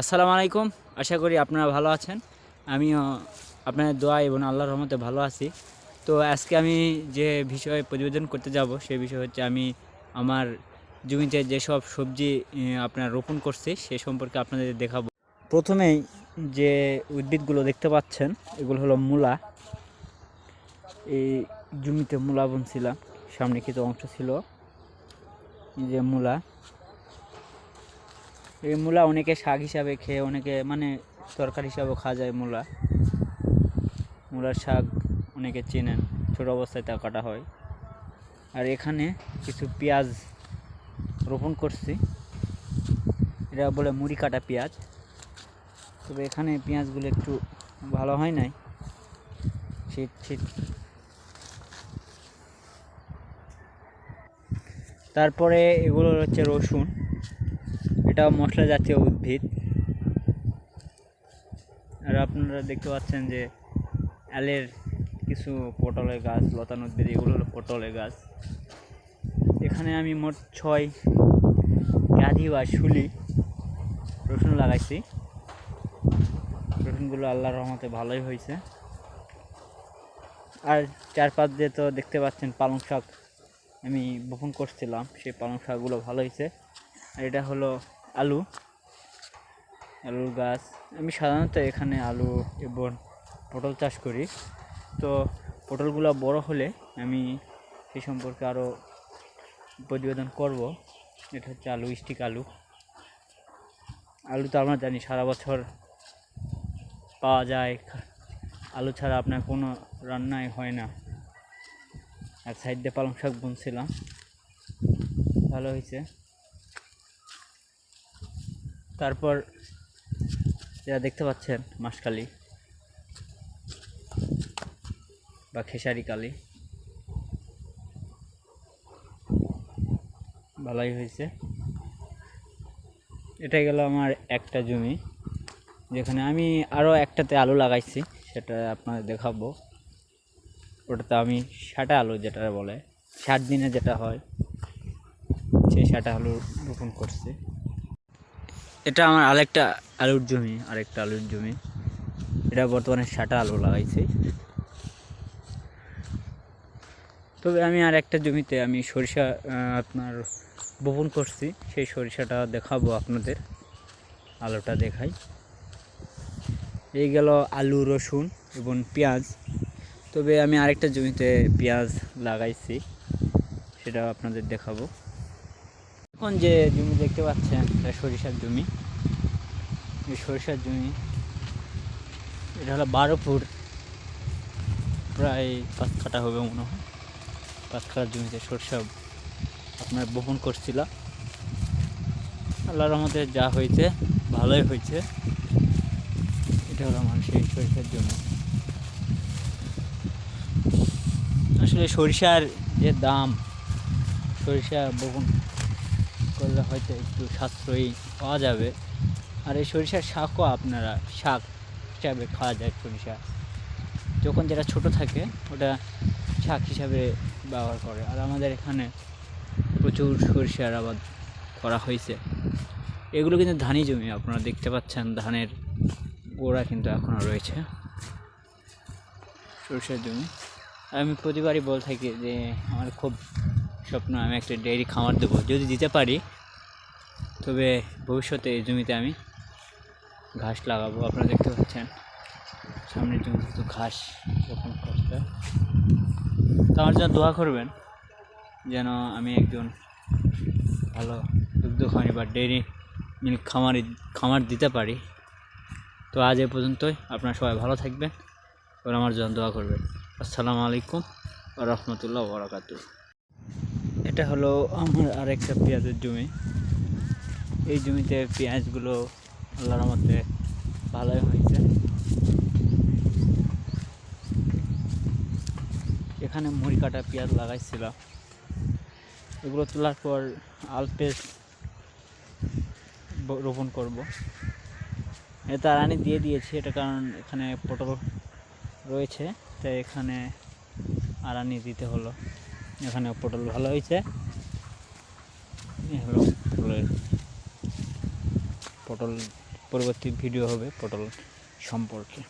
আসসালামু আলাইকুম। আশা করি আপনারা ভালো আছেন। আমিও আপনার দোয়া এবং আল্লাহর রহমতে ভালো আছি। তো আজকে আমি যে বিষয়ে প্রতিবেদন করতে যাব, সে বিষয় হচ্ছে আমি আমার জমিতে যেসব সবজি আপনার রোপণ করছি, সে সম্পর্কে আপনাদের দেখাবো। প্রথমেই যে উদ্ভিদগুলো দেখতে পাচ্ছেন, এগুলো হলো মূলা। এই জমিতে মূলা বুনছিলাম, সামনে কিছু অংশ ছিল। যে মূলা। এই মূলা অনেকে শাক হিসাবে খেয়ে, অনেকে মানে তরকারি হিসাবেও খাওয়া যায় মূলা। মূলার শাক অনেকে চেনেন, ছোটো অবস্থায় তা কাটা হয়। আর এখানে কিছু পেঁয়াজ রোপণ করছি। এটা বলে মুড়ি কাটা পেঁয়াজ। তবে এখানে পেঁয়াজগুলো একটু ভালো হয় নাই। শীত শীত তারপরে এগুলো হচ্ছে রসুন। এটা মশলা জাতীয় উদ্ভিদ। আর আপনারা দেখতে পাচ্ছেন যে অ্যালের কিছু পটলের গাছ, লতানো উদ্ভিদ, এগুলো হলো পটলের গাছ। এখানে আমি মোট ছয় গাধি বা শুলি রসুন লাগাইছি। রসুনগুলো আল্লাহর রহমতে ভালোই হয়েছে। আর চার পাঁচ দিয়ে তো দেখতে পাচ্ছেন পালং শাক আমি বপন করছিলাম, সেই পালং শাকগুলো ভালো হয়েছে। আর এটা হলো আলু, আলুর গাছ। আমি সাধারণত এখানে আলু এবং পটল চাষ করি। তো পটলগুলো বড় হলে আমি সে সম্পর্কে আরও প্রতিবেদন করব। এটা হচ্ছে আলু, স্টিক আলু। আলু তো আমরা জানি সারা বছর পাওয়া যায়। আলু ছাড়া আপনার কোনো রান্নাই হয় না। আর সাইড দিয়ে পালং শাক বুনছিলাম। ভালো হয়েছে। তারপর যেটা দেখতে পাচ্ছেন, মাসকালি বা খেসারি কালি, ভালোই হয়েছে। এটা গেল আমার একটা জমি, যেখানে আমি আরও একটাতে আলু লাগাইছি, সেটা আপনাদের দেখাবো। ওটাতে আমি সাটা আলু যেটা বলে ষাট দিনে যেটা হয়, সেই সাটা আলু রোপণ করছি। এটা আমার আরেকটা আলুর জমি, আরেকটা আলুর জমি। এটা বর্তমানে সাটা আলু লাগাইছি। তবে আমি আর একটা জমিতে আমি সরিষা আপনার বপন করছি। সেই সরিষাটা দেখাবো আপনাদের। আলুটা দেখাই। এই গেল আলু, রসুন এবং পেঁয়াজ। তবে আমি আরেকটা জমিতে পেঁয়াজ লাগাইছি। সেটা আপনাদের দেখাবো। এখন যে জমি দেখতে পাচ্ছেন, এটা সরিষার জমি। এই সরিষার জমি, এটা হলো বারো ফুট প্রায় পাঁচ কাটা হবে মনে হয়। পাঁচ কাটার জমিতে সরিষা আপনার বপন করছিল। আল্লাহর রহমতে যা হয়েছে, ভালোই হয়েছে। এটা হলো সেই সরিষার জমি। আসলে সরিষার যে দাম, সরিষা বপন করলে হয়তো একটু সাশ্রয়ী পাওয়া যাবে। আর এই সরিষার শাকও আপনারা শাক হিসাবে খাওয়া যায় সরিষা। যখন যেটা ছোট থাকে, ওটা শাক হিসাবে ব্যবহার করে। আর আমাদের এখানে প্রচুর সরিষার আবাদ করা হয়েছে। এগুলো কিন্তু ধানি জমি, আপনারা দেখতে পাচ্ছেন ধানের গোড়া কিন্তু এখনও রয়েছে। সরিষার জমি। আমি প্রতিবারই বলে থাকি যে, আমার খুব স্বপ্ন আমি একটা ডেয়ারি খামার দেবো। যদি দিতে পারি তবে ভবিষ্যতে এই জমিতে আমি ঘাস লাগাবো, আপনারা দেখতে পাচ্ছেন। সামনের জমিতে তো ঘাস রোপণ করতে। তো আমার জন্য দোয়া করবেন যেন আমি একজন ভালো দুগ্ধ খামারি বা ডেয়ারি মিল্ক খামারি, খামার দিতে পারি। তো আজ এ পর্যন্তই, আপনারা সবাই ভালো থাকবেন। এবং আমার জন্য দোয়া করবেন। আসসালামু আলাইকুম রহমতুল্লাহ বরাকাতু এটা হলো আমার আরেকটা পেঁয়াজের জমি। এই জমিতে পেঁয়াজগুলো আল্লাহর মধ্যে ভালোই হয়েছে। এখানে মুড়ি কাটা পেঁয়াজ লাগাইছিলাম এগুলো তোলার পর আলপেস রোপণ করব। এটা আনি দিয়ে দিয়েছি, এটা কারণ এখানে পটল রয়েছে, তাই এখানে আরানি দিতে হলো। এখানে পটল ভালো হয়েছে। এই হলো পটলের পটল পরবর্তী ভিডিও হবে পটল সম্পর্কে।